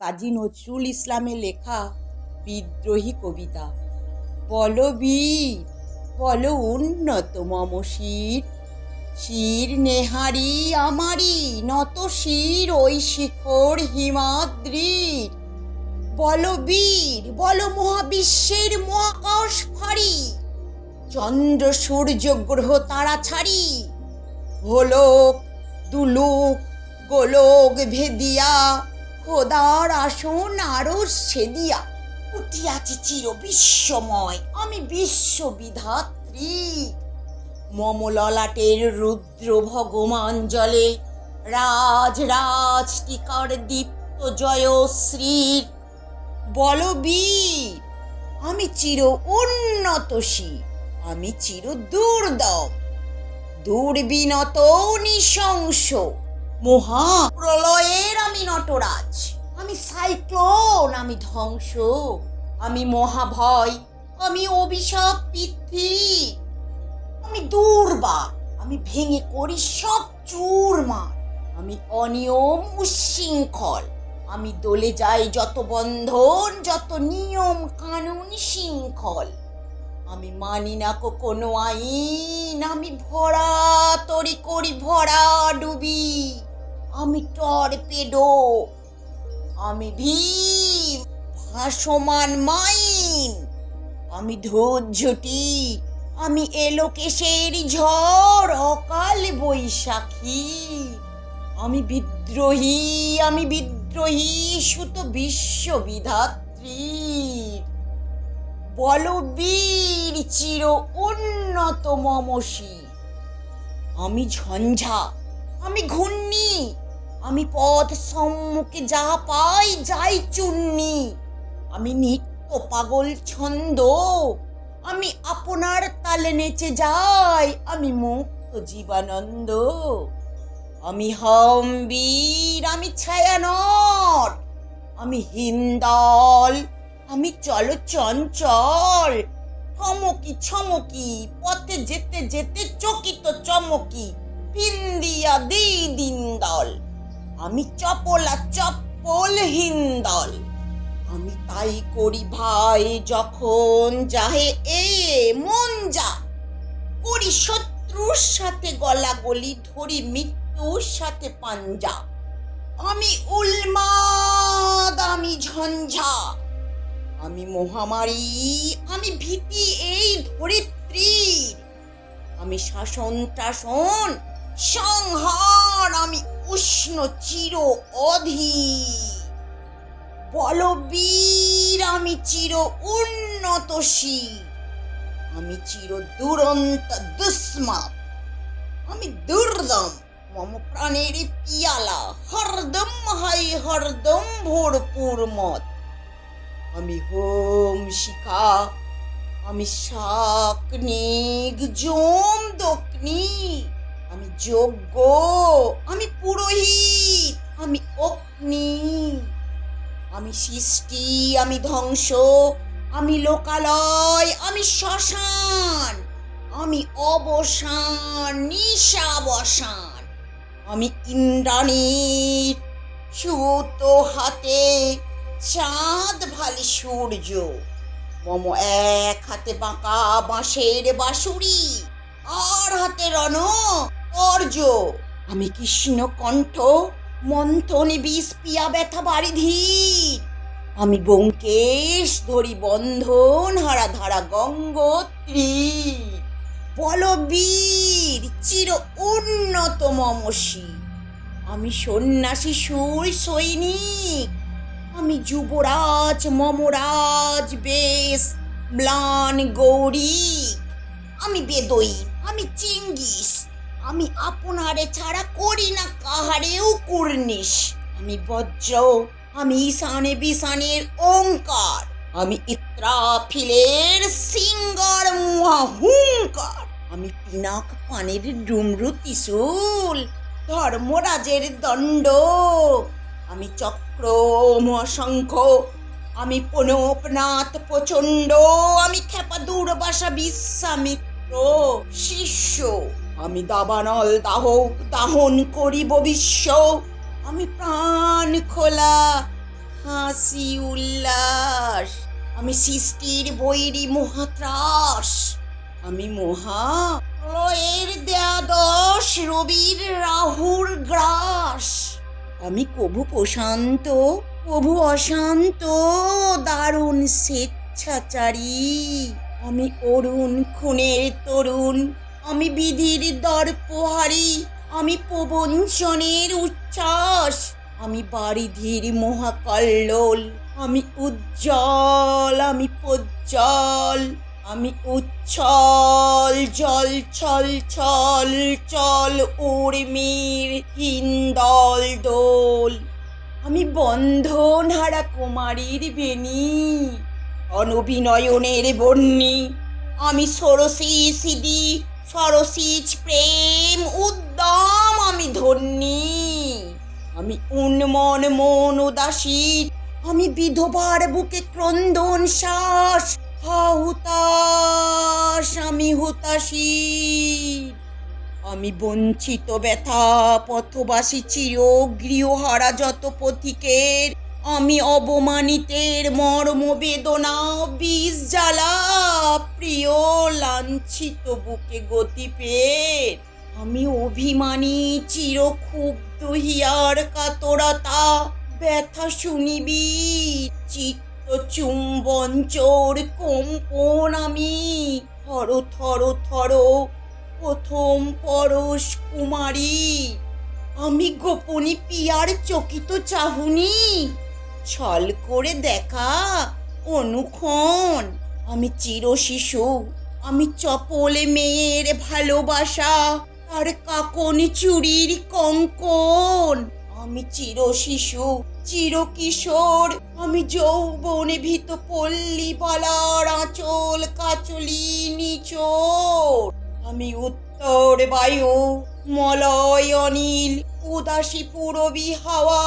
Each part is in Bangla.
কাজী নজরুল ইসলামের লেখা বিদ্রোহী কবিতা। বল বীর, বল উন্নত মম শির। শির নেহারি আমারি, নত শির ওই শিখর হিমাদ্রির। বল বীর, বল মহাবিশ্বের মহাকাশ ফাড়ি। চন্দ্র সূর্য গ্রহ তারা ছাড়ি। হোলোক দুলুক, গোলক ভেদিয়া। খোদার আসন আরও সেদিয়া। উঠিয়াছি চির বিশ্বময়, আমি বিশ্ববিধাত্রী। মম ললাটের রুদ্র ভগবান জলে, রাজ রাজ টিকার দীপ্ত জয়শ্রীর বলবীর, আমি চির উন্নতশী, আমি চির দুর্দম। দুর্বিনত নৃশংস মহা প্রলয়ের আমি নটরাজ, আমি সাইক্লোন, আমি ধ্বংস, আমি মহাভয়, আমি অভিশাপ পৃথ্বী আমি দুর্বা আমি ভেঙে করি সব চুরমার, আমি অনিয়ম উশৃঙ্খল, আমি দলে যাই যত বন্ধন, যত নিয়ম কানুন শৃঙ্খল। আমি মানি না কো কোনো আইন, আমি ভরা তরি করি ভরা ডুবি। আমি টর্পেডো। আমি ভীম, ভাসমান মাইন। আমি ধৈর্যটি, আমি এলোকেশের ঝড়, অকাল বৈশাখী। আমি বিদ্রোহী আমি বিদ্রোহী, সুত বিশ্ববিধাত্রী বলবীর চির উন্নত মমসী আমি ঝঞ্ঝা, আমি ঘূর্ণি আমি পথ সম্মুখে যা পাই যাই চুন্নি আমি নিত্য পাগল ছন্দ। আমি আপনার তালে নেচে যাই, আমি মুক্ত জীবানন্দ। আমি হম বীর, আমি ছায়ানট। আমি হিন্দল আমি চলো চঞ্চল। থমকি ছমকি, পথে যেতে যেতে চকিত চমকি পিন্দিয়া দি দিন দল। আমি চপলা চপ্পল হিন্দল আমি তাই করি ভাই যখন যাহে এ মন যা। করি শত্রুর সাথে গলাগলি, ধরি মৃত্যুর সাথে পাঞ্জা। আমি উন্মাদ আমি ঝঞ্ঝা। আমি মহামারী, আমি ভীতি, এই ধরিত্রীর। আমি শাসন টাসন সংহার, আমি উষ্ণ চির অধীর। বলবীর, আমি চির উন্নতশী আমি চির দুরন্ত দুস্মাপ আমি দুর্দম, মম প্রাণের পিয়ালা। হরদম, হাই হরদম, ভরপুর মত। আমি হোম শিখা, আমি শাকনিক জম দকনি আমি যজ্ঞ আমি পুরোহিত, আমি অগ্নি। আমি সৃষ্টি, আমি ধ্বংস, আমি লোকালয়, আমি শ্মশান, আমি অবসান, নিশাবসান। আমি ইন্দ্রাণীর সুত হাতে, চাঁদ ভালি সূর্য। মম এক হাতে বাঁকা বাঁশের বাঁশুরি আর হাতে রণ অর্য, আমি কৃষ্ণ কণ্ঠ মন্থনে বিষ পিয়া ব্যথা বারিধীর আমি বঙ্কেশ ধরি বন্ধন হারা ধারা গঙ্গোত্রী। বলবীর চির উন্নত মমসী আমি সন্ন্যাসী সুর সৈনিক। আমি যুবরাজ মমরাজ বেশ ম্লান গৌরী। আমি বেদই, আমি চিঙ্গিস। আমি আপনারে ছাড়া করি না, কাহারেও কুর্নিশ আমি বজ্র, আমি ঈশানে বিশানের ওঙ্কার, আমি ইত্রাফিলের সিঙ্গার মুহা হুঙ্কার আমি পিনাক পানের ডুমরু ত্রিশূল, ধর্মরাজের দণ্ড, আমি চক্র, মহাশঙ্খ, আমি প্রণবনাথ প্রচণ্ড, আমি খেপা দুর্বাসা বিশ্বামিত্র, শিষ্য। আমি দাবানল দাহ, দাহন করিব বিশ্ব। আমি প্রাণ খোলা, হাসি উল্লাস। আমি সৃষ্টির বৈরি মহাত্রাস। আমি মহা প্রলয়ের দ্বাদশ রবির রাহুর গ্রাস। আমি কভু প্রশান্ত, কভু অশান্ত, দারুণ স্বেচ্ছাচারী। আমি অরুণ, খুনের তরুণ আমি বিধির দর্পহারি আমি প্রবঞ্চনের উচ্ছ্বাস, আমি বারিধির মহাকল্লোল, আমি উজ্জ্বল, আমি প্রজ্জ্বল, আমি উচ্ছল জল, ছল ছল, চল, উর্মির হিন্দল দোল আমি বন্ধন হারা কুমারীর বেনি অনবিনয়নের বন্যি আমি সরসী সিদি সরসীজ, প্রেম উদ্দাম আমি ধন্যী। আমি উন্মন, মন উদাসী। আমি বিধবার বুকে ক্রন্দন শ্বাস। হা হুতাশ, আমি হুতাশী। আমি বঞ্চিত ব্যথা, পথবাসী চির গৃহহারা যত পথিকের। আমি অবমানিতের মর্ম বেদনা বিষ জ্বালা, প্রিয় লাঞ্ছিত বুকে গতি পেয়ে। আমি অভিমানী চির ক্ষুব্ধ হিয়ার কাতরতা, ব্যথা শুনিবি, চিত্ত চুম্বন চোর কম্পন আমি। থর থর থর প্রথম পরশ কুমারী, আমি গোপনী পিয়ার চকিত চাহুনি। ছল করে দেখা অনুক্ষণ। আমি চির শিশু আমি চপলে মেয়ের ভালোবাসা, আর কাকন চুরির কঙ্কন। আমি চির শিশু চির কিশোর আমি যৌবনে ভীত পল্লী বালার আঁচল কাচলি নিচোর। আমি উত্তর বায়ু, মলয় অনিল, উদাসী পুরবী হাওয়া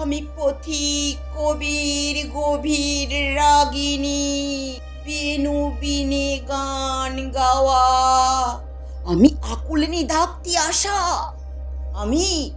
আমি পথিক, কবির, গভীর রাগিনী, বেনু বিনে গান গাওয়া। আমি আকুল নিধাক্তি আশা। আমি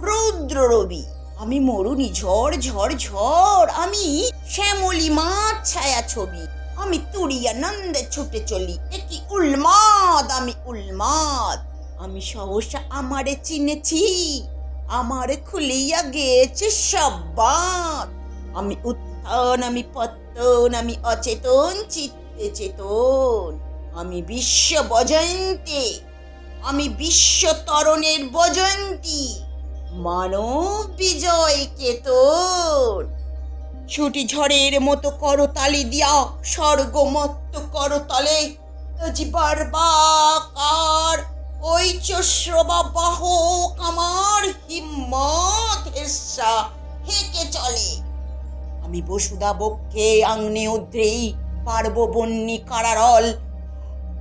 রৌদ্র রবি। আমি মরুনি ঝড় ঝড় ঝড়। আমি শ্যামলি মাছ ছায়া ছবি। আমি তুরিয়া নন্দে ছুটে চলি। একই উন্মাদ আমি উন্মাদ আমি সহসা আমারে চিনেছি। আমার খুলিয়া গেছে সব বাঁধ। আমি উত্থান, আমি পত্তন, আমি অচেতন, চিত্তে চেতন। আমি বিশ্ব বজন্তে আমি বিশ্ব তরণের বজন্তী মানব বিজয় কেতন। ছুটি ঝড়ের মতো করতালি দিয়া, স্বর্গমত্ত করতলে জীবার বাকার ওই চশ্রবা বাহক আমার হিম্মত হেসা হেকে চলে। আমি বসুদা বক্ষে আংনে উদ্রেই পারব বন্যি কারারল।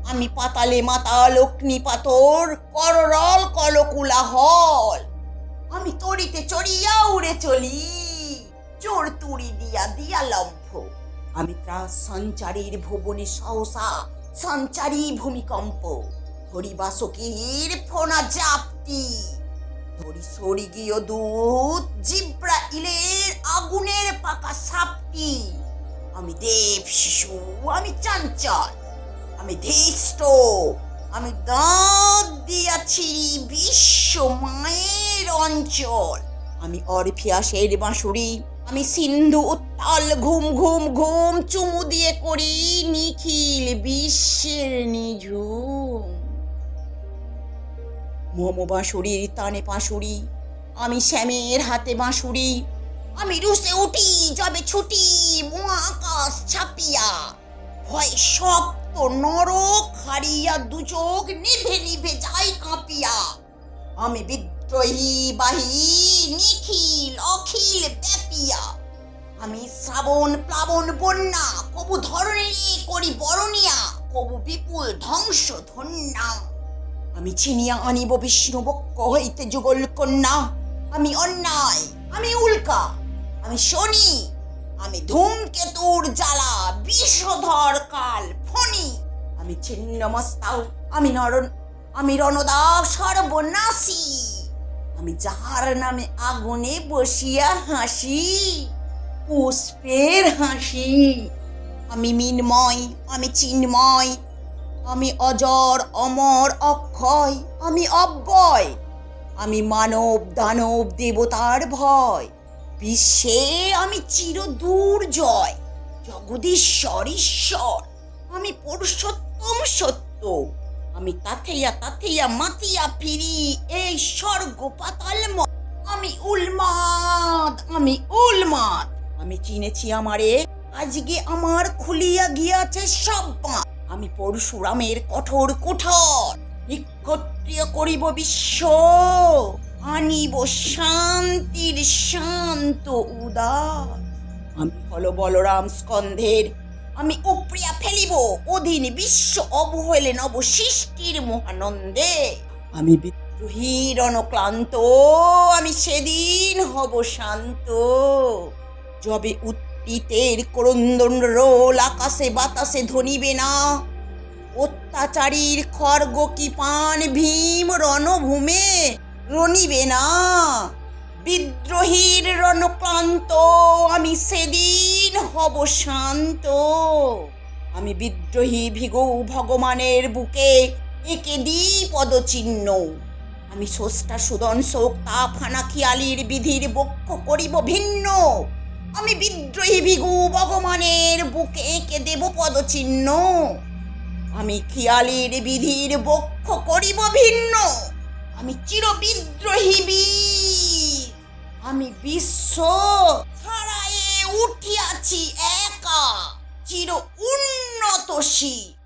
আমি পাতালে মাতাল অগ্নি পাথর, কররল কলকুলা হল আমি তরিতে চড়িয়া উড়ে চলি, চোর তুড়ি দিয়া দিয়া লম্ফ। আমি ত্রাস সঞ্চারীর ভুবনে সহসা সঞ্চারী ভূমিকম্প। হরিবাসকীর ফোনা জাপটি। ধরি স্বর্গীয় দূত জিব্রা ইলের আগুনের পাকা সাপটি। আমি দেব শিশু, আমি চাঞ্চল, আমি ধৃষ্ট, আমি দাঁত দিয়াছি বিশ্ব মায়ের অঞ্চল। আমি অরফিয়াসের বাঁশুরি, আমি সিন্ধু উত্তাল ঘুম ঘুম ঘুম চুমু দিয়ে করি নিখিল বিশ্বের নিঝুম। মোমো বাঁশুরির তানে পাঁশুরি আমি শ্যামের হাতে বাঁশুরি, আমি রুসে উঠি যাবে ছুটি মহাকাশ ছাপিয়া, ভয় শক্ত নরক হারিয়া দু চোখ নিভে নিভে যাই কাঁপিয়া। আমি বিদ্রোহী, বাহি, নিখিল, অখিল ব্যাপিয়া। আমি শ্রাবণ, প্লাবন, বন্যা, কবু ধরণী করি বরণিয়া, কবু বিপুল ধ্বংস ধন্যা। আমি চিনিয়া আনিব বিষ্ণু বক্ষ হইতে যুগল কন্যা। আমি অন্যায়, আমি উল্কা, আমি শনি, আমি ধূমকেতুর জ্বালা, বিষধর কাল, ফণি। আমি ছিন্ন মস্তাও, আমি নরন আমি রণদা সর্বনাশী। আমি যাহার নামে আগুনে বসিয়া হাসি, পুষ্পের হাসি। আমি মিনময়, আমি চিন্ময় আমি অজর, অমর, অক্ষয়, আমি অব্যয়। আমি মানব, দানব, দেবতার ভয়। বিশ্বে আমি চির দূর জয় জগদীশ্বর, ঈশ্বর। আমি পুরুষোত্তম সত্য। আমি তাথেয়া তাথেয়া মাতিয়া ফিরি, এই স্বর্গ পাতাল আমি উলমাদ আমি উলমাদ। আমি চিনেছি আমারে, আজকে আমার খুলিয়া গিয়াছে সব। আমি পরশুরামের কঠোর কুঠর। নিকট্রিয় করিব বিশ্ব, আনিব শান্তির শান্ত উদার। আমি হলো বলরাম স্কন্ধের, আমি উপরিয়া ফেলিব অধীন বিশ্ব অবহেলে নব সৃষ্টির মহানন্দে। আমি বিদ্রোহী, রণক্লান্ত, আমি সেদিন হব শান্ত। যবে উত্তীতের করন্দন রোল আকাশে বাতাসে ধনিবে না। অত্যাচারীর খর্গ কি পান ভীম রণভূমে? রনিবে না। বিদ্রোহীর রণক্লান্ত আমি সেদিন হব শান্ত। আমি বিদ্রোহী ভিগৌ ভগবানের বুকে একে দি পদচিহ্ন। আমি স্রষ্টা সুদন শোক, তাপ হানা খেয়ালির বিধির বক্ষ করিব ভিন্ন। আমি বিদ্রোহী ভিগু ভগবানের বুকে কে দেব পদচিহ্ন। আমি খেয়ালির বিধির বক্ষ করিব ভিন্ন। আমি চির বিদ্রোহী বীর। আমি বিশ্ব ছাড়ায়ে উঠিয়াছি একা, চির উন্নত শির